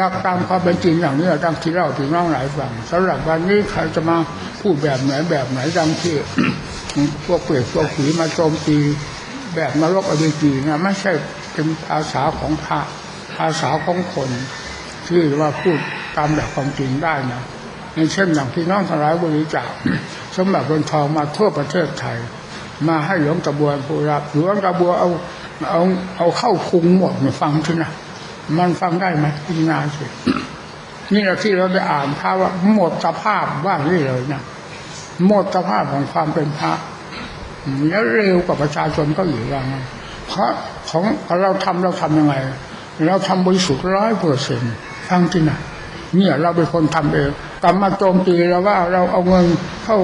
รักตามความเป็นจริงอย่างนี้ดังที่เล่าถึงน้องหลายฟังสำหรับวันนี้ใครจะมาพูดแบบไหนแบบไหนดังที่พวกเปรตพวกผีมาโจมตีแบบนรกอเวจีนะไม่ใช่เป็นภาษาของพระภาษาของคนที่ว่าพูดตามแบบความจริงได้นะในเช่นอย่างที่น้องทั้งหลายบริจาคสมบัติเงินทองมาทั่วประเทศไทย มาให้หลวงกระบวนผู้รับหลวงกระบวนเอาเอาเอาเข้าคุงหมดมาฟังที่นะ มันฟังได้ไหมพิจารณาสินี่แหละที่เราได้อ่านพระว่าหมดสภาพว่านี่เลยนะหมดสภาพของความเป็นพระแล้วเร็วกว่าประชาชนก็อยู่ว่างเพราะของเราทำเราทำยังไง เราทำบริสุทธิ์ร้อยเปอร์เซ็นต์ฟังที่นะเนี่ยเราเป็นคนทำเองกลับมาโจมตีเราว่าเราเอาเงินเข้า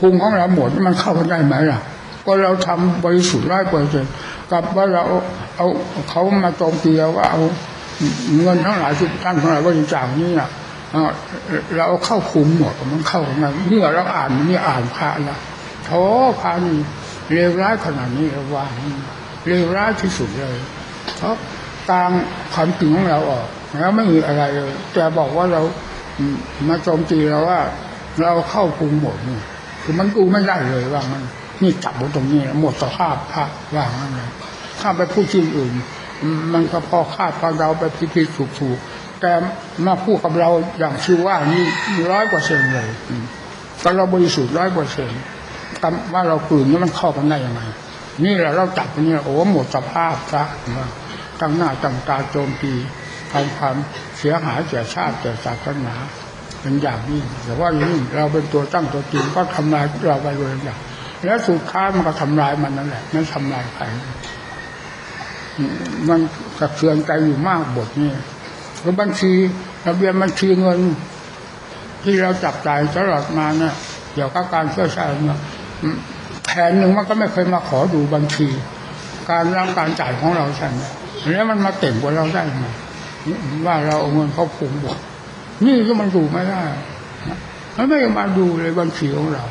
คุงของเราหมดมันเข้ากันได้ไหมล่ะก็เราทำบริสุทธิ์ร้อยเปอร์เซ็นต์กับว่าเรา เอาเขามาโจมตีเราว่าเอาเงินทั้งหลายที่ท่านทั้งหลายบริจาคนี่น่ะเอ่อเราเข้าคุมหมดมันเข้ากันไงเนี่ยเราอ่านนี่อ่านพระละโถพระนี่เลวร้ายขนาดนี้เราว่าเลวร้ายที่สุดเลยเพราะตามความจริงของเราออกแล้วไม่มีอะไรเลยแต่บอกว่าเรามาโจมตีเราว่า เราเข้าคุมหมดนี่คือมันกูไม่ได้เลยว่ามันนี่จับบตรงนี้หมดสภาพพระว่างั้นเลย ถ้าไปพูดที่ออื่น มันก็พอคาดพอเราไปพิพิถูกถูกๆแต่มาพูดกับเราอย่างชื่อว่านี่ร้อยเปอร์เซนเลยอืมแต่เราบริสุทธิ์ร้อยเปอร์เซนว่าเรากลืนนี่มันเข้ากันได้ยังไงนี่แหละเราจับนเนี่ยโอ้หมดสภาพซะตั้งหน้าตั้งตาโจมตีทำความเสียหายแก่ชาติแก่ศาสนาเป็นอย่างยิ่งแต่ว่าอย่างนี้เราเป็นตัวตั้งตัวจริงก็ทำลายเราไปเลยอย่างแล้วสุดท้ายมันก็ทำลายมันนั่นแหละไม่ทำลายใคร มันกระเทือนใจอยู่มากบทนี้แล้วบัญชีระเบียนบัญชีเงิน ที่เราจับจ่ายตลอดมาเนี่ยเกี่ยวกับการช่วยชาติเนี่ยแผนหนึ่งมันก็ไม่เคยมาขอดูบัญชี การรับการจ่ายของเราใช่ไหมแล้วมันมาเต่งกว่าเราได้ไหมว่าเราเอาเงินเขาพุงบวกนี่ก็มันดูไม่ได้มันไม่มาดูเลยบัญชีของเรา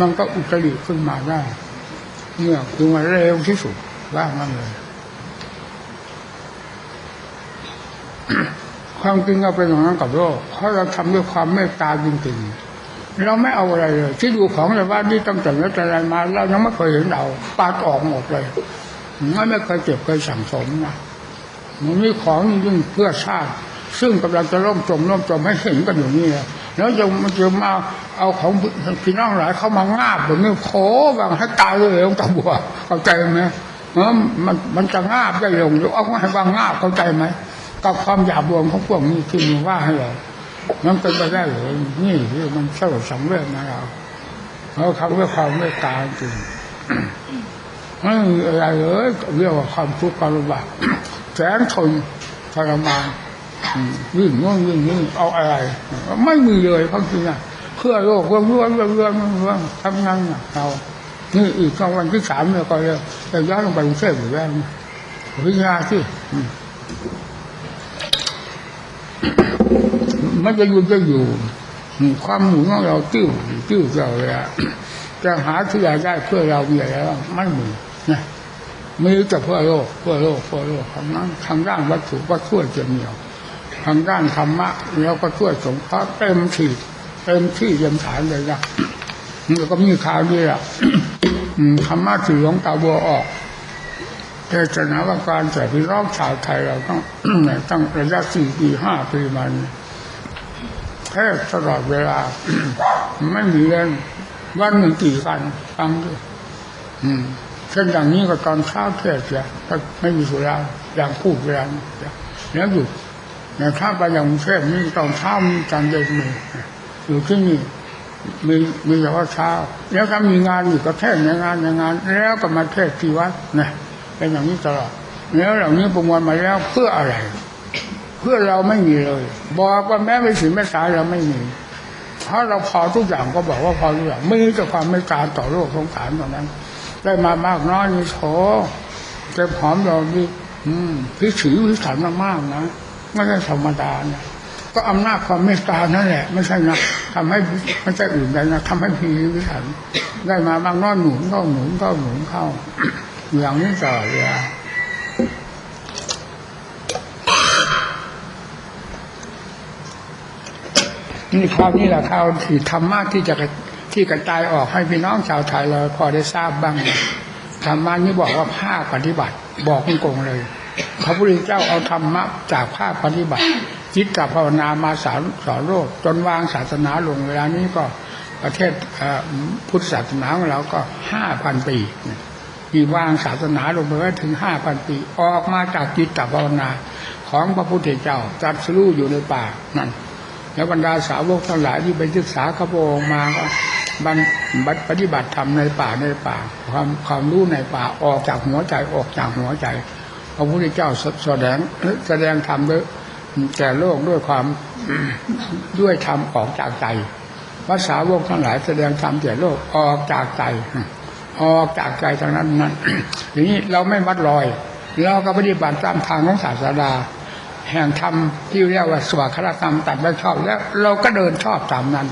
มันก็อุตริขึ้นมาได้ เนี่ยคือมันเร็วที่สุดว่ามันเลย ความจริงเราเป็นอย่างนั้นกับโลกเพราะเราทำด้วยความเมตตาจริงๆเราไม่เอาอะไรเลยที่ดูของในบ้านนี่ตั้งแต่แล้วแต่ไรมาเรายังไม่เคยเห็นเราปาดออกหมดเลยไม่ไม่เคยเก็บเคยสั่งสมนะมันมีของยิ่งเพื่อชาติซึ่งกำลังจะล่มจมล่มจมให้เห็นกันอยู่นี่นะแล้วจะมันจะมาเอาของพี่น้องหลายเข้ามางาบแบบนี้โผบางให้ตายเลยต้องตาบัวเข้าใจไหมเออมันมันจะงาบได้ลงหรือเอาให้วางงาบเข้าใจไหม กับความหยาบรวมของพวกนี้ที่มีว่าให้เรามันเป็นไปได้เลยนี่คือมันเศร้าสังเวชนะเราเราทำด้วยความเมตตาจริงไม่มีอะไรเลยเรียกว่าความทุกข์ความลำบากแสนทนทรมานวิ่งโน่นวิ่งนี่เอาอะไร ไม่มีเลยความจริงอะเพื่อโลกเรื่องเรื่องเรื่องเรื่องเรื่องทำงานเรานี่อีกสองวันที่สามเนี่ยก็เลยจะย้อนลงไปกรุงเทพอยู่แล้วพิจารณาที่ มันจะอยู่จะอยู่ ความหมุนของเราติ้วติ้วเราเลยจะหาที่ไหนได้เพื่อเรามีอะไรบ้างไม่มีนะมีแต่เพื่อโลกเพื่อโลกเพื่อโลกทางนั้นทางด้านวัตถุก็ช่วยเต็มเหนียวทางด้านธรรมะเราก็ช่วยสงเคราะห์เต็มที่เต็มที่เต็มฐานเลยนะแล้วก็มีข่าวนี้แหละอืมธรรมะถือของตาบัวออก เทศนาว่าการแต่พี่น้องชาวไทยเราต้องตั้งระยะสี่ปีห้าปีมันแทบตลอดเวลา ไม่มีเรื่องวันหนึ่งกี่กันฟังด้วยเช่นอย่างนี้ก็ตอนเช้าเทศจะถ้าไม่มีสุราอย่างพูดเวลานี้แล้วหยุดแต่ถ้าไปอย่างเทพนี่ตอนเช้ามีการเดินมืออยู่ที่นี่มีมีเฉพาะเช้า แล้วถ้ามีงานอยู่ก็เทศในงานในงาน แล้วก็มาเทศที่วัดนะ เป็นอย่างนี้ตลอดแล้วเหล่านี้ประมวลมาแล้วเพื่ออะไร เพื่อเราไม่มีเลย บอกว่าแม้ไม่ถึงไม่ตายเราไม่มีเพราเราพอทุกอย่างก็บอกว่าพอทุกอย่างม่แต่ความไม่ตารต่อโลกสงสารตรงนั้น ได้มามากน้อยนี่โถเต็มหอมเราดีอืมพิถีพิถันมากๆนะไม่ใช่ธรรมดานะก็อำนาจความเมตตานั่นแหละ ไม่ใช่นะทำให้ไม่ใช่อื่นใดนะทำให้พิถีพิถันได้มามากน้อยหนุนเข้าหนุนเข้าหนุนเข้า อย่นี้ตลอดเวลานี่ข้าวนี่แหละข้าวคือธรรมะที่จะที่กระจายออกให้พี่น้องชาวไทยเราพอได้ทราบบ้างธรรมะนี่บอกว่าภาคปฏิบัติ บอกงงเลยพระพุทธเจ้าเอาธรรมะจากภาคปฏิบัติจิตตภาวนามาสอนสอนโลกจนวางศาสนาลงเวลานี้ก็ประเทศพุทธศาสนาของเราก็ห้าพันปี มีวางศาสนาลงไปไว้ถึงห้าพันปี ออกมาจากจิตตภาวนา ของพระพุทธเจ้าจัดสรู้อยู่ในป่านั่นแล้วบรรดาสาวกทั้งหลายที่ไปศึกษาขบองมาก็บันบันปฏิบัติธรรมในป่าในป่า ความความรู้ในป่าออกจากหัวใจออกจากหัวใจพระพุทธเจ้าแสแสดงแสดงธรรมด้วยแก่โลกด้วยความด้วยธรรมออกจากใจภาษาวกทั้งหลายแสดงธรรมแก่โลกออกจากใจ ออกจากใจทางนั้นนั้นอย่างนี้เราไม่วัดรอย เราก็ปฏิบัติตามทางของศาสดาแห่งธรรมที่เรียกว่าสวากรธรรมตัดไม่ชอบแล้วเราก็เดินชอบตามนั้น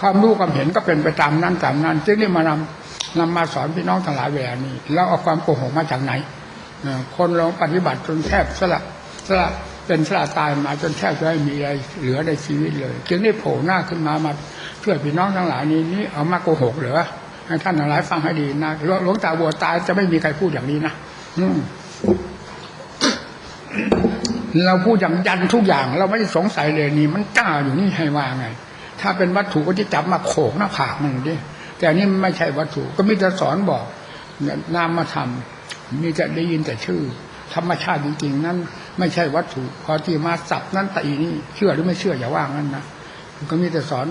ความรู้ความเห็นก็เป็นไปตามนั้นตามนั้นจึงได้มานำนำมาสอนพี่น้องทั้งหลายเวลานี้แล้วเอาความโกหกมาจากไหนคนเราปฏิบัติจนแทบสละสละเป็นสละตายมาจนแทบจะไม่มีอะไรเหลือในชีวิตเลย จึงได้โผล่หน้าขึ้นมามาช่วยพี่น้องทั้งหลายนี้นี่เอามาโกหกเหรอ ให้ท่านทั้งหลายฟังให้ดีนะหลวงตาบัวตายจะไม่มีใครพูดอย่างนี้นะอืเราพูดอย่างยันทุกอย่าง เราไม่สงสัยเลยนี่ มันกล้าอยู่นี่ให้ว่าไง ถ้าเป็นวัตถุก็จะจับมาโขกหน้าผากมันดิแต่อันนี่ไม่ใช่วัตถุก็มีแต่สอนบอกนามมาทำมีแต่ได้ยินแต่ชื่อ ธรรมชาติจริงๆนั้น ไม่ใช่วัตถุ พอที่มาสับนั้นตีนี่เชื่อหรือไม่เชื่ออย่าว่างั้นนะก็มีแต่สอน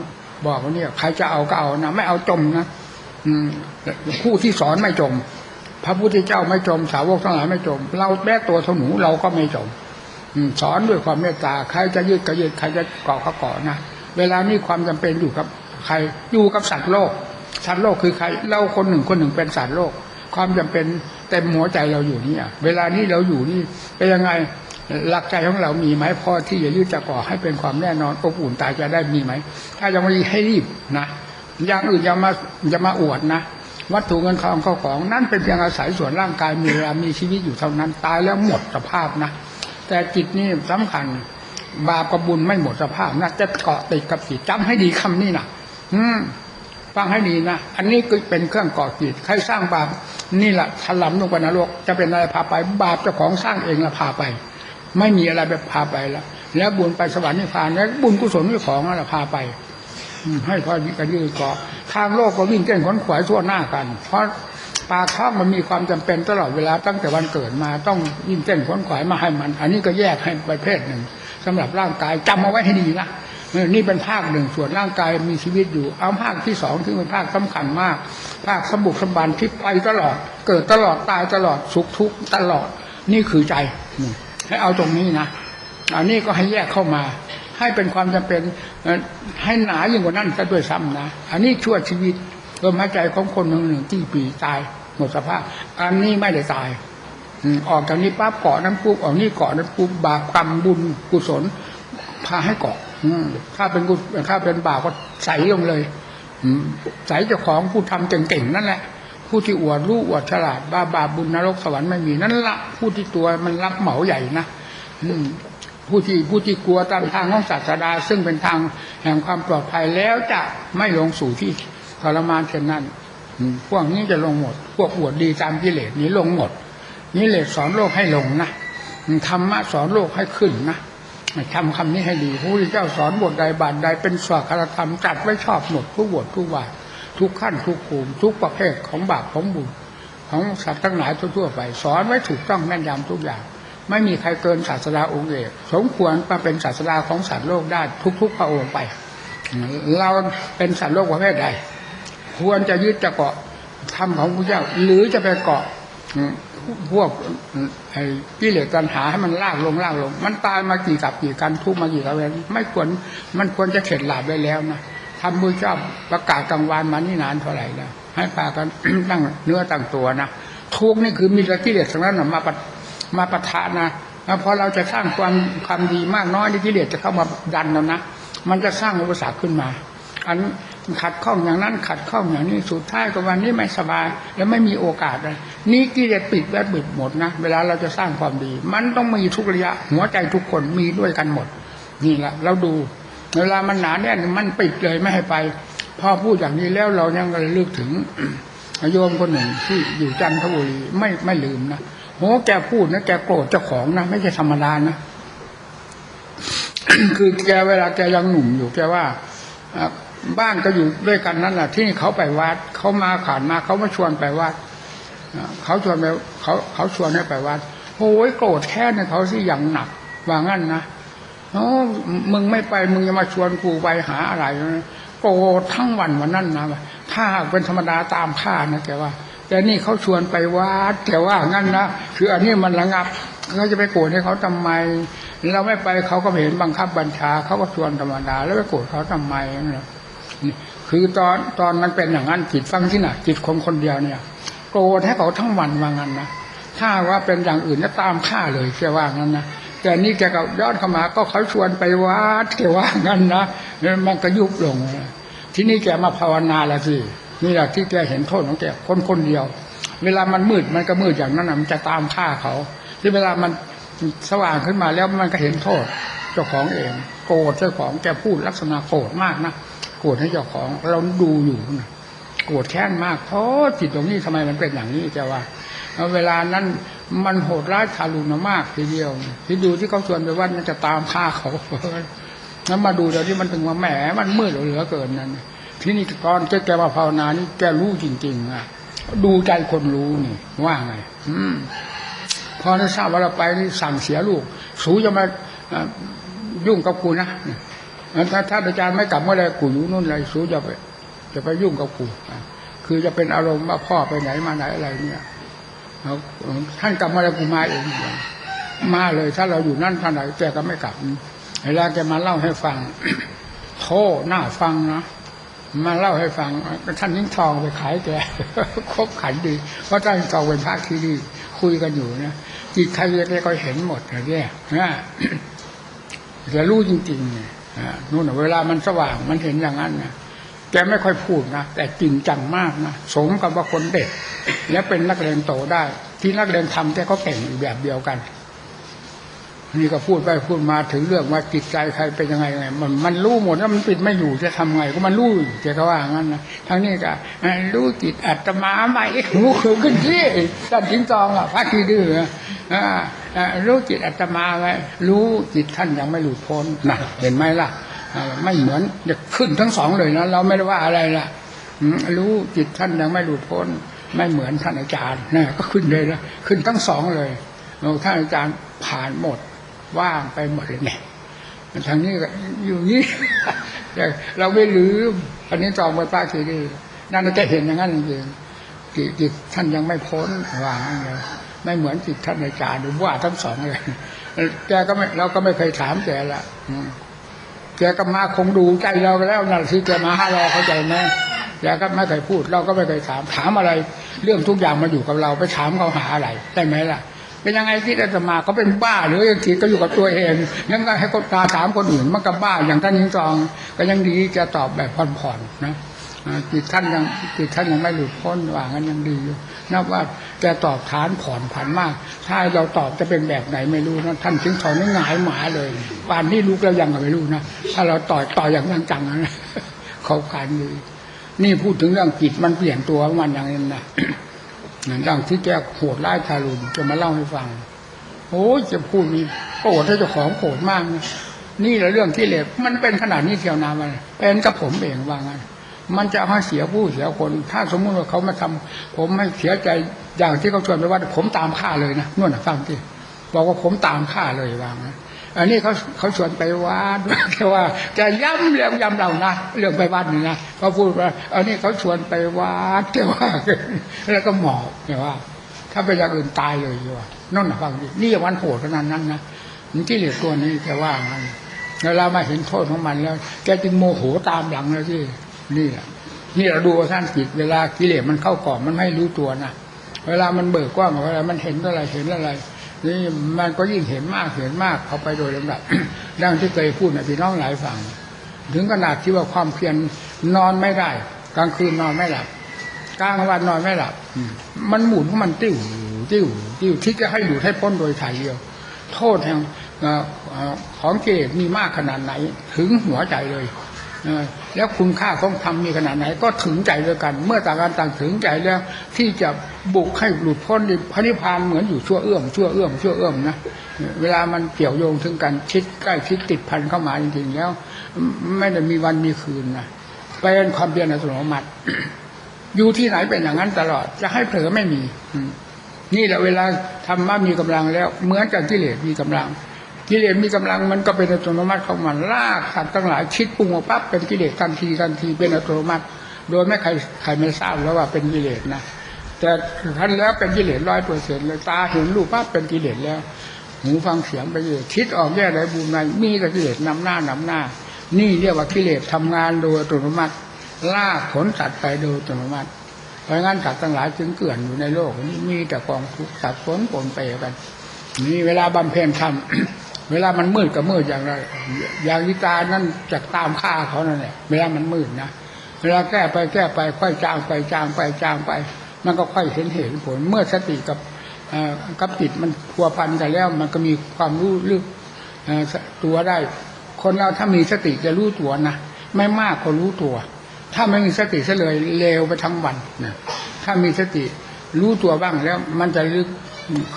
บอกว่าเนี่ยใครจะเอาก็เอานะไม่เอาจมนะ ผู้ที่สอนไม่จม พระพุทธเจ้าไม่จม สาวกทั้งหลายไม่จม เราแม้ตัวเท่าหนูเราก็ไม่จมสอนด้วยความเมตตา ใครจะยืดก็ยืดใครจะเกาะก็เกาะนะ เวลานี้ความจำเป็นอยู่กับใครอยู่กับสัตว์โลก สัตว์โลกคือใคร เราคนหนึ่งคนหนึ่งเป็นสัตว์โลก ความจำเป็นเต็มหัวใจเราอยู่นี่อะเวลานี้เราอยู่นี่เป็นยังไงหลักใจของเรามีไหมพอที่จะยืดจะก่อให้เป็นความแน่นอนอบอุ่นตายจะได้มีไหม ถ้ายังไม่ให้รีบนะ อย่างอื่นอย่ามาอย่ามาอวดนะวัตถุเงินทองเข้าของนั่นเป็นเพียงอาศัยส่วนร่างกายมีเวลามีชีวิตอยู่เท่านั้น ตายแล้วหมดสภาพนะแต่จิตนี่สำคัญ บาปกับบุญไม่หมดสภาพนะจะเกาะติดกับจิตจำให้ดีคำนี้นะอืมฟังให้ดีนะอันนี้ก็เป็นเครื่องเกาะจิตใครสร้างบาปนี่แหละถลำลงไปนรกจะเป็นอะไรพาไป บาปเจ้าของสร้างเองละพาไป ไม่มีอะไรแบบพาไปแล้วแล้วบุญไปสวรรค์นิพพานแล้วบุญกุศลนี่ของนั่นแหละพาไป ให้พอดีกันยืดเกาะทางโลกก็วิ่งเต้นขนขวายทั่วหน้ากัน เพราะปากท้องมันมีความจำเป็นตลอดเวลาตั้งแต่วันเกิดมาต้องวิ่งเต้นขนขวายมาให้มัน อันนี้ก็แยกให้ประเภทหนึ่งสำหรับร่างกายจำเอาไว้ให้ดีนะนี่เป็นภาคหนึ่งส่วนร่างกายมีชีวิตอยู่ เอาภาคที่สองที่เป็นภาคสำคัญมาก ภาคสมบุกสมบันที่ไปตลอด เกิดตลอดตายตลอดสุขทุกข์ตลอดนี่คือใจให้เอาตรงนี้นะอันนี้ก็ให้แยกเข้ามา ให้เป็นความจำเป็นให้หนายิ่งกว่านั้นซะด้วยซ้ำนะ อันนี้ชั่วชีวิตลมหายใจของคนหนึ่งหนึ่งที่ปีตายหมดสภาพ อันนี้ไม่ได้ตายออกจากนี้ปั๊บเกาะนั้นปุ๊บออกนี่เกาะนั้นปุ๊บบาปกรรมบุญกุศลพาให้เกาะถ้าเป็นกุถ้าเป็นบาปก็ใสลงเลยใสเจ้าของผู้ทำเก่งๆนั่นแหละ ผู้ที่อวดรู้อวดฉลาดบ้าบาปบุญนรกสวรรค์ไม่มีนั่นละผู้ที่ตัวมันรับเหมาใหญ่นะอื ผู้ที่ผู้ที่กลัวตามทางของศาสดา ซึ่งเป็นทางแห่งความปลอดภัยแล้วจะไม่ลงสู่ที่ทรมานเช่นนั้นพวกนี้จะลงหมด พวกอวดดีตามกิเลสนี้ลงหมดนี่เลสสอนโลกให้ลงนะธรรมะสอนโลกให้ขึ้นนะทำคำนี้ให้ดีพระพุทธเจ้าสอนบทใดบาทใดเป็นสวากรธรรมจัดไว้ชอบหมดทุกบททุกบาททุกขั้นทุกภูมิทุกประเภทของบาปของบุญของสัตว์ทั้งหลายทั่วๆไป สอนไว้ถูกต้องแม่นยำทุกอย่าง ไม่มีใครเกินศาสดาองค์เอกสมควรมาเป็นศาสดาของสัตว์โลกได้ทุกๆพระองค์ไป เราเป็นสัตว์โลกประเภทใดควรจะยึดจะเกาะธรรมของพระเจ้า หรือจะไปเกาะพวกไอ้กิเลสตัณหาให้มันลากลงลากลง มันตายมากี่กับกี่กันทุกมากี่กับเวรไม่ควรมันควรจะเข็ดหลาบได้แล้วนะทำมือเจ้าประกาศกลางวานมานี่นานเท่าไหร่แล้วให้พากันตั้งเนื้อตั้งตัวนะทุกนี่คือมีแต่กิเลสทั้งนั้นมาปะ มาประทะนะแล้วพอเราจะสร้างความความดีมากน้อยนี่กิเลสจะเข้ามาดันเรานะมันจะสร้างอุปสรรคขึ้นมา อันขัดข้องอย่างนั้น ขัดข้องอย่างนี้สุดท้ายก็วันนี้ไม่สบาย แล้วไม่มีโอกาสเลยนี่กิเลสปิดแวบปิดหมดนะเวลาเราจะสร้างความดี มันต้องมีทุกระยะ หัวใจทุกคนมีด้วยกันหมด นี่แหละเราดู เวลามันหนาแน่นมันปิดเลยไม่ให้ไปพอพูดอย่างนี้แล้วเรายังระลึกถึงโยมคนหนึ่งที่อยู่จันทบุรีไม่ไม่ลืมนะ โหแกพูดนะแกโกรธเจ้าของนะไม่ใช่ธรรมดานะคือแกเวลาแกยังหนุ่มอยู่แกว่าบ้านก็อยู่ด้วยกันนั่นแหละที่เขาไปวัดเขามาขานมาเขามาชวนไปวัดเขาชวนไปเขาเขาชวนให้ไปวัดโอ้ยโกรธแค้นในเขาสิอย่างหนักว่างั้นนะโอ้มึงไม่ไปมึงจะมาชวนกูไปหาอะไรนะโกรธทั้งวันวันนั้นนะถ้าเป็นธรรมดาตามข้านะแกว่า แต่นี่เขาชวนไปวัดแกว่างั้นนะคืออันนี้มันระงับเขาจะไปโกรธให้เขาทำไม เราไม่ไปเขาก็ไม่เห็นบังคับบัญชาเขาก็ชวนธรรมดา แล้วไปโกรธเขาทำไมนะนี่คือตอนตอนมันเป็นอย่างนั้นจิตฟังที่น่ะจิตคนคนเดียวเนี่ยโกรธให้เขาทั้งวันว่างั้นนะถ้าว่าเป็นอย่างอื่นก็ตามฆ่าเลยแกว่างั้นนะแต่นี่แกก็ยอนเข้ามาก็เขาชวนไปวัดแกว่างั้นนะมันก็ยุบลงที่นี่แกมาภาวนาแล้วสิ นี่แหละที่แกเห็นโทษของแกคนคนเดียว เวลามันมืดมันก็มืดอย่างนั้นนะมันจะตามฆ่าเขาที่เวลามันสว่างขึ้นมาแล้วมันก็เห็นโทษเจ้าของเอง โกรธเจ้าของแกพูดลักษณะโกรธมากนะโกรธให้เจ้าของเราดูอยู่นะโกรธแค้นมากเพราะจิตตรงนี้ทำไมมันเป็นอย่างนี้จะว่าเวลานั้นมันโหดร้ายทารุณมากทีเดียวที่ดูที่เขาชวนไปว่ามันจะตามฆ่าเขานั้นมาดูเดี๋ยวนี้มันถึงว่าแหมมันมืดเหลือเกินนั่น ที่นี่ตอนแกมาภาวนานี่แกรู้จริงๆอะดูใจคนรู้นี่ ว่าไง อืมพอได้ทราบว่าเราไปนี่สั่งเสียลูก สูจะมายุ่งกับกูนะถ้าถ้าอาจารย์ไม่กลับเมื่อไรกูอยู่นู่นเลยสูจะไป จะไปยุ่งกับกูคือจะเป็นอารมณ์ว่าพ่อไปไหนมาไหนอะไรเนี่ยท่านกลับเมื่อไรกูมาเองมาเลย ถ้าเราอยู่นั่นท่านไหนแกก็ไม่กลับเวลาแกมาเล่าให้ฟังโทหน้าฟังนะ มาเล่าให้ฟังท่านยิ่งทองไปขายแกคบขันดี เพราะท่านทองเป็นพระที่ดีคุยกันอยู่นะจิตใครเล็กๆก็เห็นหมดนะเนี่ยนะจะรู้จริงๆเนี่ยนู่นเวลามันสว่างมันเห็นอย่างนั้นนะแกไม่ค่อยพูดนะแต่จริงจังมากนะสมกับว่าคนเด็กและเป็นนักเรียนโตได้ ที่นักเรียนทำแกก็เก่งอีกแบบเดียวกัน นี่ก็พูดไปพูดมาถึงเรื่องว่าจิตใจใครเป็นยังไงไงมันมันรู้หมดแล้วมันปิดไม่อยู่จะทำไงก็มันรู้อยู่แกก็ว่างั้นนะทั้งนี้ก็รู้จิตอัตมาไหมหูคือขึ้นที่ท่านจิงจองอะพระที่ดื้ออ่ารู้จิตอัตมาไหมรู้จิตท่านยังไม่หลุดพ้นนะเห็นไหมล่ะไม่เหมือนจะขึ้นทั้งสองเลยนะเราไม่ได้ว่าอะไรล่ะรู้จิตท่านยังไม่หลุดพ้น ไม่เหมือนท่านอาจารย์นะก็ขึ้นเลยนะขึ้นทั้งสองเลยเราท่านอาจารย์ผ่านหมด ว่างไปหมดเลยเนี่ยทางนี้อยู่นี่เราไม่ลืมอันนี้จองไปป้าทีดีนั่นเราจะเห็นอย่างนั้นจริงจิตจิตท่านยังไม่พ้นว่างั้นเลยไม่เหมือนจิตท่านอาจารย์หรือว่าทั้งสองเลยแกก็ไม่เราก็ไม่เคยถามแกละแกก็มาคงดูใจเราแล้วนั่นที่แกมาหาเราเข้าใจไหมแกก็ไม่เคยพูด เราก็ไม่เคยถามถามอะไร เรื่องทุกอย่างมาอยู่กับเราไปถามเขาหาอะไรใช่ไหมล่ะ เป็นยังไงที่อาตมาก็เป็นบ้าหรือยังคิดก็อยู่กับตัวเองยังก็ให้คนตาถามคนอื่นมันก็บ้าอย่างท่านยิงจองก็ยังดีจะตอบแบบผ่อนๆนะจิตท่านยังจิตท่านยังไม่หลุดพ้นว่างั้นยังดีอยู่นับว่าแกตอบฐานผ่อนผันมาก ถ้าเราตอบจะเป็นแบบไหนไม่รู้นะท่านถึงถอนนี่หงายหมาเลยป่านนี้ลูกเรายังไม่รู้นะถ้าเราต่อยต่อยอย่างนั้นจังๆนะเขาการดีนี่พูดถึงเรื่องจิตมันเปลี่ยนตัวมันอย่างนี้นะ ดังที่แกโหดร้ายทารุณจะมาเล่าให้ฟัง โอ้ยจะพูดมีโกรธให้เจ้าของโกรธมากนะนี่แหละเรื่องที่เลวมันเป็นขนาดนี้เทียวนามันเป็นกับผมเองว่างั้นมันจะให้เสียผู้เสียคน ถ้าสมมุติว่าเขามาทำผมให้เสียใจอย่างที่เขาชวนไปว่าผมตามฆ่าเลยนะนู่นนะฟังที่บอกว่าผมตามฆ่าเลยว่างั้น อันนี้เขาเขาชวนไปวัดแต่ว่าจะย้ำเรื่องย้ำเรานะเรื่องไปวัดนี่นะเขาพูดว่า อันนี้เขาชวนไปวัดแต่ว่าแล้วก็หมอบแต่ว่า ถ้าไปอย่างอื่นตายเลยดีกว่านั่นนะฟังดินี่วันโหดขนาดนั้นนะมันที่เหลือตัวนี้แกว่างั้นแล้วเรามาเห็นโทษของมันแล้ว แกจึงโมโหตามหลังแล้วที่นี่แหละนี่เราดูท่านจิตเวลากิเลสมันเข้าก่อนมันไม่รู้ตัวนะเวลามันเบิกกว้างเวลามันเห็นอะไรเห็นอะไร นี่มันก็ยิ่งเห็นมากเห็นมากเข้าไปโดยลำดับดังที่เคยพูดในพี่น้องหลายฝั่งถึงขนาดที่ว่าความเพียรนอนไม่ได้ กลางคืนนอนไม่หลับกลางวันนอนไม่หลับ มันหมุนของมันติ้วติ้วติ้วที่จะให้หลุดให้พ้นโดยถ่ายเดียว โทษแห่งเอ่อเอ่อของเลสมีมากขนาดไหน ถึงหัวใจเลย แล้วคุณค่าของธรรมมีขนาดไหน ก็ถึงใจด้วยกัน เมื่อต่างกันต่างถึงใจแล้ว ที่จะบุกให้หลุดพ้นพระนิพพานเหมือนอยู่ชั่วเอื้อมชั่วเอื้อมชั่วเอื้อมนะเวลามันเกี่ยวโยงถึงกันชิดใกล้ชิดติดพันเข้ามาจริงๆแล้ว ไม่ได้มีวันมีคืนนะเป็นความเพียรอัตโนมัติอยู่ที่ไหนเป็นอย่างนั้นตลอด จะให้เผลอไม่มีนี่แหละเวลาธรรมะมีกำลังแล้ว เหมือนกับกิเลสมีกำลัง กิเลสมีกำลังมันก็เป็นอัตโนมัติของมันลากสัตว์ทั้งหลายคิดปรุงออกปั๊บเป็นกิเลสทันทีทันทีเป็นอัตโนมัติ โดยไม่ใครใครไม่ทราบแล้วว่าเป็นกิเลสนะแต่ท่านแล้วเป็นกิเลสร้อยเปอร์เซ็นต์เลยตาเห็นรูปปั๊บเป็นกิเลสแล้วหูฟังเสียงไปเลสคิดออกแย่ไหนบูมไหนมีแต่กิเลสนำหน้านำหน้า นี่เรียกว่ากิเลสทำงานโดยอัตโนมัติลากขนสัตว์ไปโดยอัตโนมัติเพราะงั้นสัตว์ทั้งหลายจึงเกลื่อนอยู่ในโลกนี้มีแต่กองทุกข์สับสนปนเปกันนี่เวลาบำเพ็ญธรรม เวลามันมืดก็มืดอย่างไรอย่างนิตานั่นจากตามฆ่าเขานั่นแหละเวลามันมืดนะเวลาแก้ไปแก้ไปค่อยจางไปจางไปจางไป มันก็ค่อยเห็นเหตุผล เมื่อสติกับอ่อกับจิตมันพัวพันกันแล้ว มันก็มีความรู้ลึกอ่อตัวได้ คนเราถ้ามีสติจะรู้ตัวนะไม่มากก็รู้ตัว ถ้าไม่มีสติซะเลยเลวไปทั้งวันนะถ้ามีสติรู้ตัวบ้างแล้ว มันจะลึก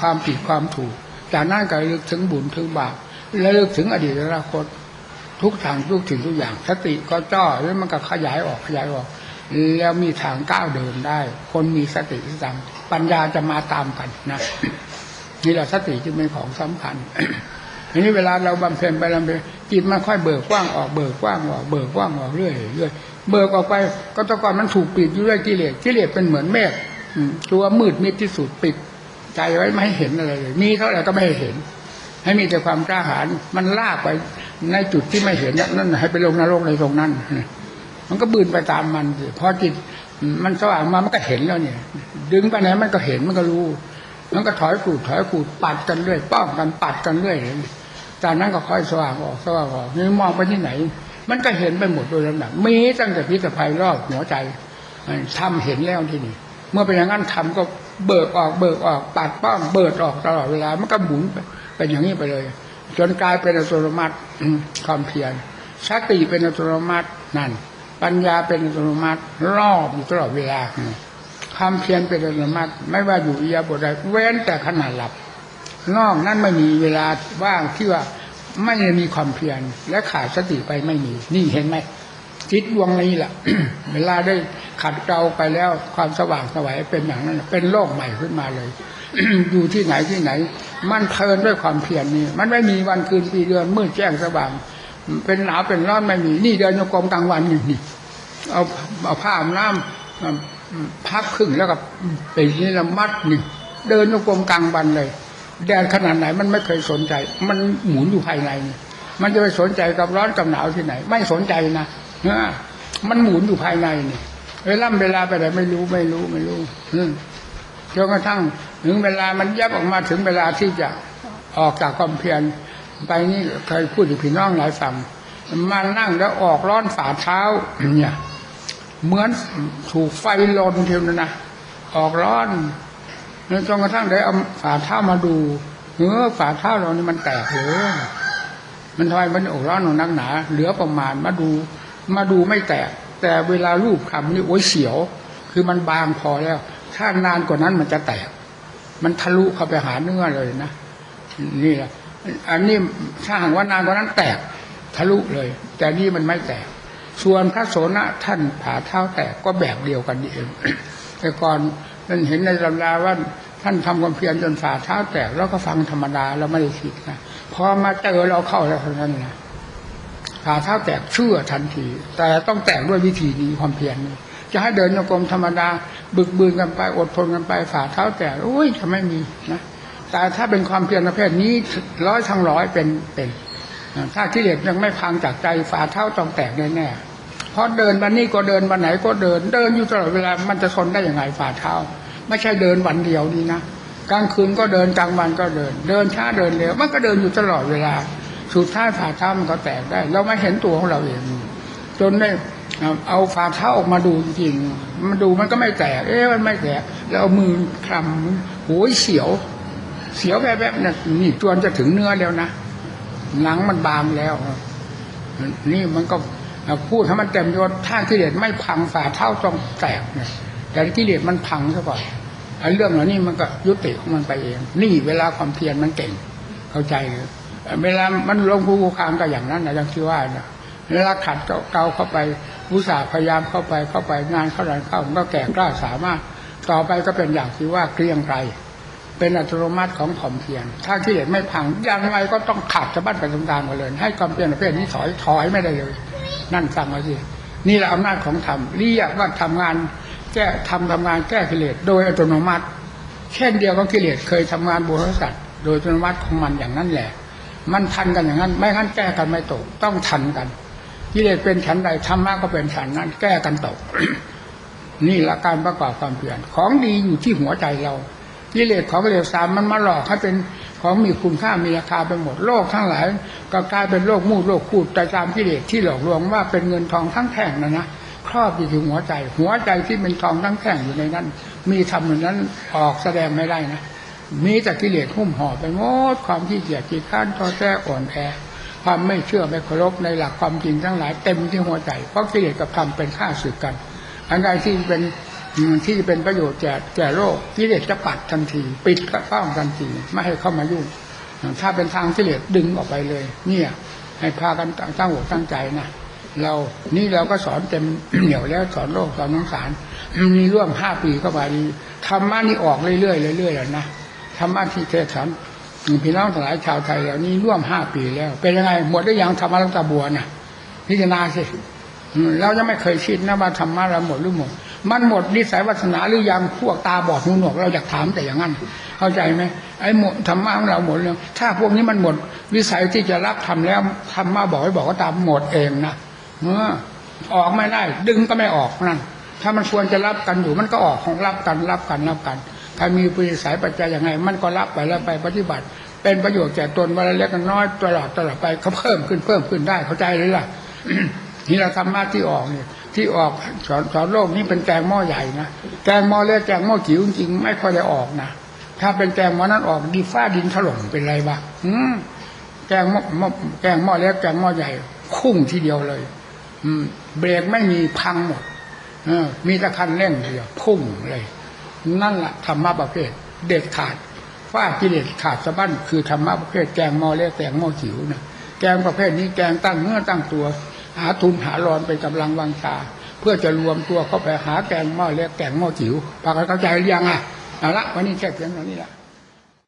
ความผิดความถูก จากนั้นก็ลึกถึงบุญถึงบาปและลึกถึงอดีตอนาคต ทุกทางทุกสิ่งทุกอย่างสติก็จ่อแล้วมันก็ขยายออกขยายออก แล้วมีทางก้าวเดินได้ คนมีสติสังปัญญาจะมาตามกันนะนี่แหละสติจึงเป็นของสำคัญทีนี้เวลาเราบำเพ็ญไปบำเพ็ญจิตมันค่อยเบิกกว้างออกเบิกกว้างออกเบิกกว้างออกเรื่อยเรื่อยเบิกออกไป ก็ตะกอนมันถูกปิดอยู่ด้วยกิเลสกิเลสเป็นเหมือนเมฆตัวมืดมิดที่สุดปิด ใจไว้ไม่ให้เห็นอะไรเลย มีเท่าไหร่ก็ไม่ให้เห็น ให้มีแต่ความกล้าหาญมันลากไปในจุดที่ไม่เห็นนั่นให้ไปลงนรกในตรงนั้นมันก็บืนไปตามมันสิพอจิตมันสว่างมามันก็เห็นแล้วเนี่ย ดึงไปไหนมันก็เห็นมันก็รู้มันก็ถอยขูดถอยขูดปัดกันเรื่อยป้องกันปัดกันเรื่อยจากนั้นก็ค่อยสว่างออกสว่างออกนี่มองไปที่ไหน มันก็เห็นไปหมดโดยลำดับมีตั้งแต่พิษภัยรอบหัวใจทำเห็นแล้วที่นี่ เมื่อเป็นอย่างนั้นทำก็ เบิกออกเบิกออกปัดป้องเบิดออกตลอดเวลามันก็หมุนไปเป็นอย่างนี้ไปเลย จนกลายเป็นอัตโนมัติความเพียรสติเป็นอัตโนมัตินั่น ปัญญาเป็นอัตโนมัติรอบอยู่ตลอดเวลาความเพียรเป็นอัตโนมัติ ไม่ว่าอยู่อิยาบถใดเว้นแต่ขณะหลับ นอกนั้นไม่มีเวลาว่างที่ว่าไม่ได้มีความเพียรและขาดสติไปไม่มี นี่เห็นไหม จิตดวงนี้แหละเวลาได้ขัดเกลาไปแล้วความสว่างสวัยเป็นอย่างนั้นเป็นโลกใหม่ขึ้นมาเลย อยู่ที่ไหนที่ไหน มันเพลินด้วยความเพียรนี่มันไม่มีวันคืนปีเดือนมืดแจ้งสว่าง เป็นหนาวเป็นร้อนไม่มีนี่เดินโยกรมกลางวันนี่นี่เอาเอาผ้าอาน้ำพักครึ่งแล้วก็ไปนี่ละมัดนี่เดินโยกรมกลางวันเลยแดดขนาดไหนมันไม่เคยสนใจ มันหมุนอยู่ภายในนี่มันจะไปสนใจกับร้อนกับหนาวที่ไหน ไม่สนใจนะ นะมันหมุนอยู่ภายในนี่เวลาเวลาไปไหนไม่รู้ไม่รู้ไม่รู้จนกระทั่งถึงเวลามันยับออกมาถึงเวลาที่จะออกจากความเพียรไปนี่เคยพูดถึงพี่น้องหลายฝั่งมานั่งแล้วออกร้อนฝ่าเท้า เนี่ย เหมือนถูกไฟลนเทียวนะนะออกร้อนแล้วจนกระทั่งได้เอาฝ่าเท้ามาดูเออฝ่าเท้าเรานี่มันแตกเลยมันทำไมมันอกร้อนหนักหนา เหลือประมาณมาดู มาดูไม่แตก แต่เวลารูปคำนี่โอ้ยเสียว คือมันบางพอแล้ว ถ้านานกว่านั้นมันจะแตก มันทะลุเข้าไปหาเนื้อเลยนะนี่แหละอันนี้ถ้าหากว่านานกว่านั้นแตกทะลุเลย แต่นี่มันไม่แตก ส่วนพระโสนะท่านผ่าเท้าแตกก็แบบเดียวกันเองแต่ก่อนท่นเห็นในตำราว่าท่านทำความเพียรจนฝ่าเท้าแตกแล้วก็ฟังธรรมดาเราไม่ได้คิดนะพอมาเจอเราเข้าแล้วเท่านั้นนะ ฝ่าเท้าแตกเชื่อทันที แต่ต้องแตกด้วยวิธีนี้ความเพียรจะให้เดินโยกรมธรรมดา บึกบืนกันไปอดทนกันไปฝ่าเท้าแตกโอ้ยจะไม่มีนะแต่ถ้าเป็นความเพียรประเภทนี้ร้อยทั้งร้อยเป็นเป็นถ้ากิเลสยังไม่พังจากใจฝ่าเท้าต้องแตกแน่ๆเพราะเดินวันนี้ก็เดินวันไหนก็เดิน เดินอยู่ตลอดเวลามันจะทนได้ยังไงฝ่าเท้า ไม่ใช่เดินวันเดียวนี่นะกลางคืนก็เดินกลางวันก็เดิน เดินช้าเดินเร็วมันก็เดินอยู่ตลอดเวลา สุดท้ายฝ่าเท้ามันก็แตกได้ เราไม่เห็นตัวของเราเองจนได้เอาฝ่าเท้าออกมาดูจริงๆมันดูมันก็ไม่แตก เอ๊ะมันไม่แตกแล้วเอามือคลำโอ้ยเสียว เสียวแบบๆนี่นี่จวนจะถึงเนื้อแล้วนะหนังมันบางแล้ว นี่มันก็พูดให้มันเต็มยศถ้ากิเลสไม่พังฝ่าเท่าต้องแตกเนี่ยแต่กิเลสมันพังซะก่อนไอ้เรื่องเหล่านี้มันก็ยุติของมันไปเอง นี่เวลาความเพียรมันเก่ง เข้าใจเลย เวลามันลงภูภูคามก็อย่างนั้นนะอย่างที่ว่านะเวลาขัดเกาเข้าไปอุตสาห์พยายามเข้าไปเข้าไปงานเข้าดันเข้ามันก็แก่กล้าสามารถ ต่อไปก็เป็นอย่างที่ว่าเกลียงไกรเป็นอัตโนมัติของความเพียรถ้ากิเลสไม่พังย่างไรก็ต้องขาดจะบั้นไปตรงๆกันเลย ให้ความเพียรประเภทนี้ถอยถอยไม่ได้เลย นั่นฟังมาสินี่แหละอำนาจของธรรมเรียกว่าทำงานแก้ทำทำงานแก้กิเลสโดยอัตโนมัติ เช่นเดียวกับกิเลสเคยทำงานบุรสัตว์โดยอัตโนมัติของมันอย่างนั้นแหละ มันทันกันอย่างนั้น ไม่งั้นแก้กันไม่ตก ต้องทันกันกิเลสเป็นฉันใดธรรมะก็เป็นฉันนั้น แก้กันตก นี่ละการประกอบความเพียรของดีอยู่ที่หัวใจเรากิเลสของกิเลสสามมันมาหลอกให้เป็นของมีคุณค่ามีราคาไปหมดโลกทั้งหลาย ก็กลายเป็นโลกมูดโลกคูดใจตามกิเลสที่หลอกลวงว่าเป็นเงินทองทั้งแท่งนะนะครอบอยู่ที่หัวใจ หัวใจที่เป็นทองทั้งแท่งอยู่ในนั้น มีทำอย่างนั้นออกแสดงไม่ได้นะ มีแต่กิเลสหุ้มห่อไปหมดความขี้เกียจขี้ข้านท้อแท้อ่อนแอความไม่เชื่อไม่เคารพในหลักความจริงทั้งหลายเต็มที่หัวใจเพราะกิเลสกับธรรมเป็นข้าศึกกัน อันใดที่เป็นที่เป็นประโยชน์แก่แก่โลกกิเลสจะปัดทันที ปิดกระป้องทันทีไม่ให้เข้ามายุ่งถ้าเป็นทางกิเลสดึงออกไปเลย เนี่ย ให้พากันตั้งหัวตั้งใจนะเรานี่เราก็สอนเต็มเหนียวแล้วสอนโลกสอนน้องสารมีร่วมห้าปีเข้าไปธรรมะนี่ออกเรื่อยๆเรื่อยๆแล้วนะ ธรรมะที่เทศน์สอนพี่น้องทั้งหลายชาวไทยเหล่านี้ร่วมห้าปีแล้ว เป็นยังไง หมดได้ยังธรรมะลังตาบัวน่ะพิจารณาสิเรายังไม่เคยคิดนะว่าธรรมะเราหมดหรือหมด มันหมดนิสัยวาสนาหรือยังพวกตาบอดหูหนวกเราอยากถามแต่อย่างนั้น เข้าใจไหมไอ้หมดธรรมะของเราหมดเลยถ้าพวกนี้มันหมด วิสัยที่จะรับทำแล้วธรรมะบอกให้บอกว่าตามหมดเองนะเมื่อออกไม่ได้ ดึงก็ไม่ออกนั่นถ้ามันควรจะรับกันอยู่มันก็ออกของรับกันรับกันรับกัน ใครมีปัจจัยปัจจัยยังไงมันก็รับไปแล้วไปปฏิบัติ เป็นประโยชน์แก่ตนวันละเล็กน้อยตลอดตลอดไปเขาเพิ่มขึ้นเพิ่มขึ้นได้เข้าใจเลยล่ะนี่เราธรรมะที่ออกเนี่ยที่ออกสอนสอนโลกนี่เป็นแกงหม้อใหญ่นะแกงหม้อเล็กแกงหม้อจิ๋วจริงไม่ค่อยได้ออกนะถ้าเป็นแกงหม้อนั้นออกดีฟ้าดินถล่มเป็นไรบ้างแกงหม้อแกงหม้อเล็กแกงหม้อใหญ่คุ้งทีเดียวเลย อืม เบรกไม่มีพังหมดมีตะคันเร่งเดียวพุ่งเลย นั่นแหละธรรมะประเภท เด็ดขาดฟาดกิเลสขาดสะบั้นคือธรรมะประเภทแกงมอเล็กแกงมอจิ๋วนะแกงประเภทนี้แกงตั้งเนื้อตั้งตัว หาทุนหารอนเป็นกำลังวังชา เพื่อจะรวมตัวเข้าไปหาแกงหม้อเล็กแกงหม้อจิ๋วปากเข้าใจหรือยังอะเอาละวันนี้แค่เพียงเท่านี้ละ